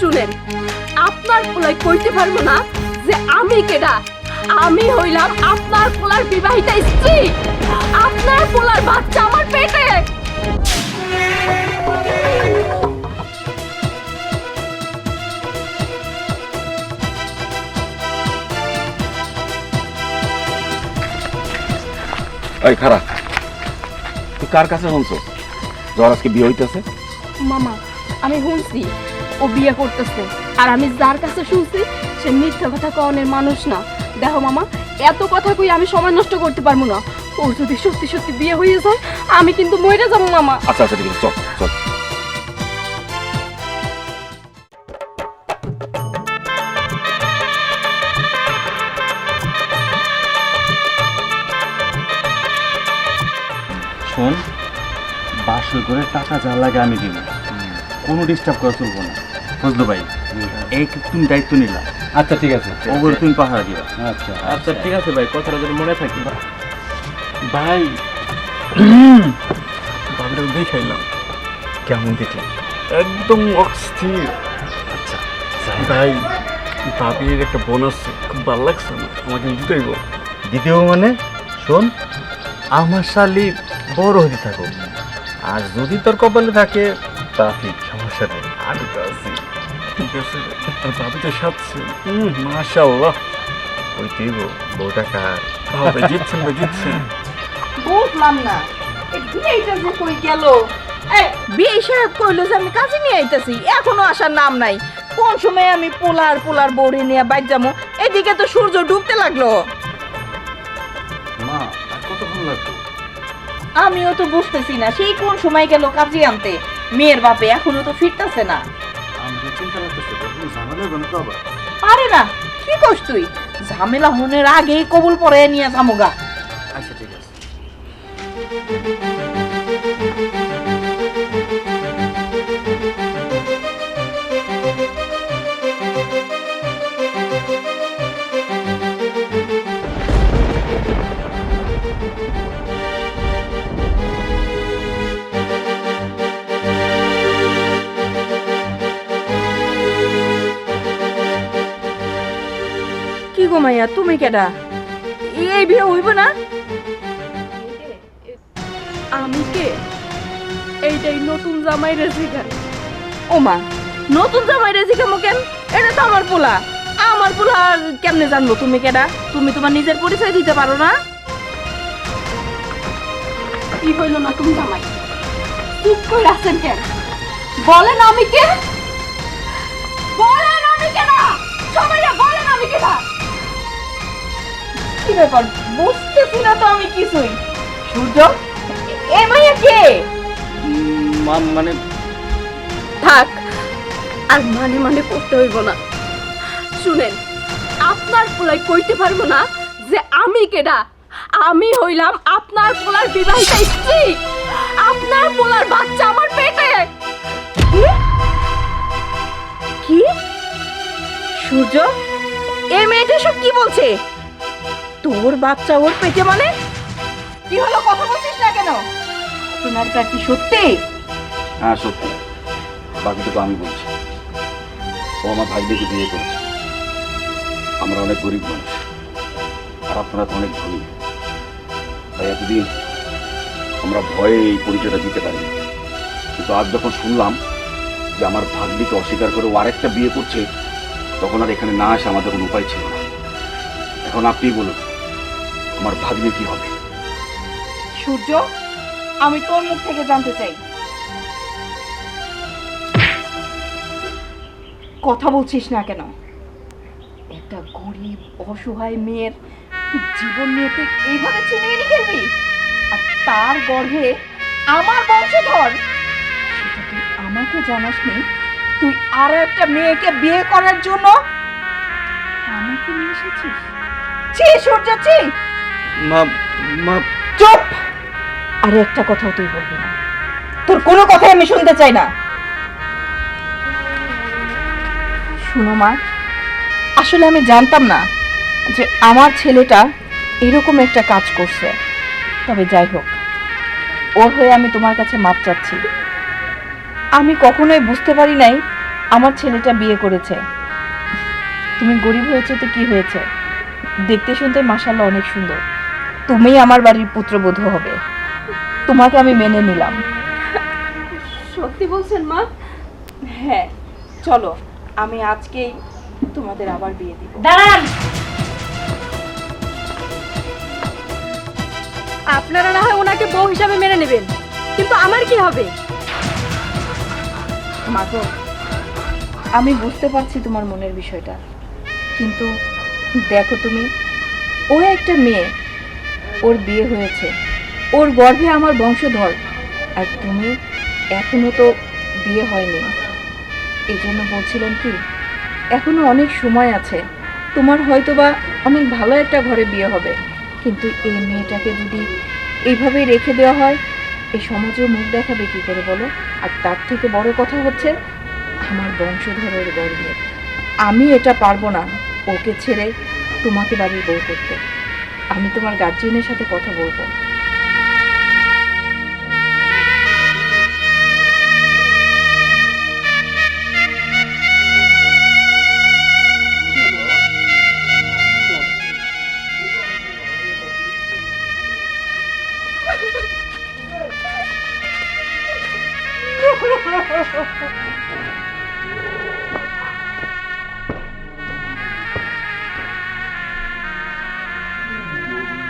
শুনেন আপনার পোলাই কইতে পারব না যে আমি কেডা? আমি হইলাম আপনার পোলার বিবাহিতা স্ত্রী। আপনার পোলার বাচ্চা আমার পেটে। এই খারাপ তুই কার কাছে শুনছো? জ্বর আজকে বিয়ে হইতেছে? মামা আমি শুনছি। ও বিয়ে করতেছে। আর আমি যার কাছে শুনছি সে মিথ্যা কথা কনের মানুষ না। দেখো মামা এত কথা কই আমি সময় নষ্ট করতে পারব না। ওর যদি সত্যি সত্যি বিয়ে হয়ে যায় আমি কিন্তু মরে যাব মামা। আচ্ছা আচ্ছা ঠিক আছে চল চল। শোন বাসর করে টাকা যা লাগে আমি দিব। কোনো ডিস্টার্ব করা চলবো না। বুঝলো ভাই। এই তুমি দায়িত্ব নিলা। আচ্ছা ঠিক আছে। ওগুলো তুমি পাহারা দিবা। আচ্ছা। আচ্ছা ঠিক আছে ভাই কথাটা যদি মনে থাকে। ভাই। ভাবিটা দেখাইলাম কেমন দেখলে একদম অস্থির। আচ্ছা ভাই। ভাবির একটা বোন আছে খুব ভালো লাগছে না আমাকে দিতেই বল দ্বিতীয় মানে? শোন আমার শালি বড় হতে থাকো আর যদি তোর কপালে থাকে তা ঠিক সমস্যা নেই। আমি তো আছি ঠিক আছে আর ভাবি তো সাথে হুম মাশাআল্লাহ। ওই দিব বউটা কার? ভাই জিতছেন ভাই জিতছেন। বুঝলাম না এই বিয়েটা যে কই গেল? এই বিয়ে সাহেব কইলো যে আমি কাজে নিয়ে আইতেছি এখনও আসার নাম নাই। কোন সময় আমি পোলার পোলার বৌড়ি নিয়ে বাইক যাব? এদিকে তো সূর্য ডুবতে লাগল। মা কতক্ষণ লাগবে? আমিও তো বুঝতেছি না সেই কোন সময় গেল কাজে আনতে? মেয়ের বাপে এখনও তো ফিরতেছে না। আরে না কি কস তুই? ঝামেলা হনের আগেই কবুল পরে নিয়ে যামুগা। আচ্ছা ঠিক আছে। গো মাইয়া তুমি কেডা? এই বিয়ে হইব না? আমি কে? এইটাই নতুন জামাই রেজিকার ও মা নতুন জামাই রেজি কেমন কেন এটা তো আমার পোলা। আমার পোলা কেমনে জানব তুমি কেডা? তুমি তোমার নিজের পরিচয় দিতে পারো না? কি হইল না তুমি জামাই? চুপ করে আছেন কেন? বলেন আমি কে? বলেন আমি কেনা সবাই বলেন আমি কেনা কি ব্যাপার? বুঝতেছি না তো আমি কিছুই। সূর্য এ মাইয়া কে? মা মানে থাক আর মানে মানে করতে হইব না। শুনেন আপনার পোলাই কইতে পারব না যে আমি কেডা? আমি হইলাম আপনার পোলার বিবাহিতা স্ত্রী। আপনার পোলার বাচ্চা আমার পেটে। কি? কি? সূর্য এই মেয়েটা সব কি বলছে? তোর বাচ্চা ওর পেটে মানে? কি হলো, কথা বলছিস না কেন? তোমারটা কি সত্যি? হ্যাঁ সত্যি। বাকিটুকু আমি বলছি। ও আমার ভাইদেরকে বিয়ে করেছে। আমরা অনেক গরিব মানুষ। আর আপনারা তো অনেক ধনী। তাই এতদিন আমরা ভয়ে এই পরিচয়টা দিতে পারি কিন্তু আজ যখন শুনলাম যে আমার ভাগ্নিকে অস্বীকার করে ও আরেকটা বিয়ে করছে, তখন আর এখানে না আসে আমাদের কোনো উপায় ছিল না। এখন আপনিই বলুন। আমার ভাগ্নি কি হবে? সূর্য, আমি তোর মুখ থেকে জানতে চাই। কথা বলছিস না কেন? একটা গরিব, অসহায় মেয়ের জীবন নিয়ে তুই এইভাবে ছিনিয়ে খেলবি? আর তার গর্ভে আমার বংশধর, সেটা তুই আমাকে জানাসনি। তুই আরও একটা মেয়েকে বিয়ে করার জন্য আমাকে নিয়ে এসেছিস? ছি, সূর্য, ছি! চুপ! আরে একটা কথাও তুই বলবি না। তোর কোনো কথাই আমি শুনতে চাই না। শুনো মা, আসলে আমি জানতাম না যে আমার ছেলেটা এরকম একটা কাজ করছে। তবে যাই হোক, ওর হয়ে আমি তোমার কাছে মাপ চাচ্ছি। আমি কখনোই বুঝতে পারি নাই আমার ছেলেটা বিয়ে করেছে। তুমি গরিব হয়েছে তো কি হয়েছে? দেখতে শুনতে মাসাল্লাহ অনেক সুন্দর। তুমিই আমার বাড়ির পুত্রবধূ হবে। তোমাকে আমি মেনে নিলাম। সত্যি বলছেন মা? হ্যাঁ চলো আমি আজকেই তোমাদের আবার বিয়ে দিব। দাঁড়ান! আপনারা না হয় ওনাকে বউ হিসাবে মেনে নেবেন কিন্তু আমার কি হবে? মাগো আমি বুঝতে পারছি তোমার মনের বিষয়টা কিন্তু দেখো তুমি ও একটা মেয়ে ওর বিয়ে হয়েছে। ওর গর্ভে আমার বংশধর। আর তুমি এখনও তো বিয়ে হয়নি। এই জন্য বলছিলাম কি এখনও অনেক সময় আছে। তোমার হয়তোবা অনেক ভালো একটা ঘরে বিয়ে হবে। কিন্তু এই মেয়েটাকে যদি এইভাবে রেখে দেওয়া হয় এই সমাজেও মুখ দেখাবে কি করে বলো? আর তার থেকে বড় কথা হচ্ছে, আমার বংশধরের গর্বে আমি এটা পারব না, ওকে ছেড়ে তোমাকে বাড়ির বউ করতে। আমি তোমার গার্জিয়ানের সাথে কথা বলব Ha ha ha ha!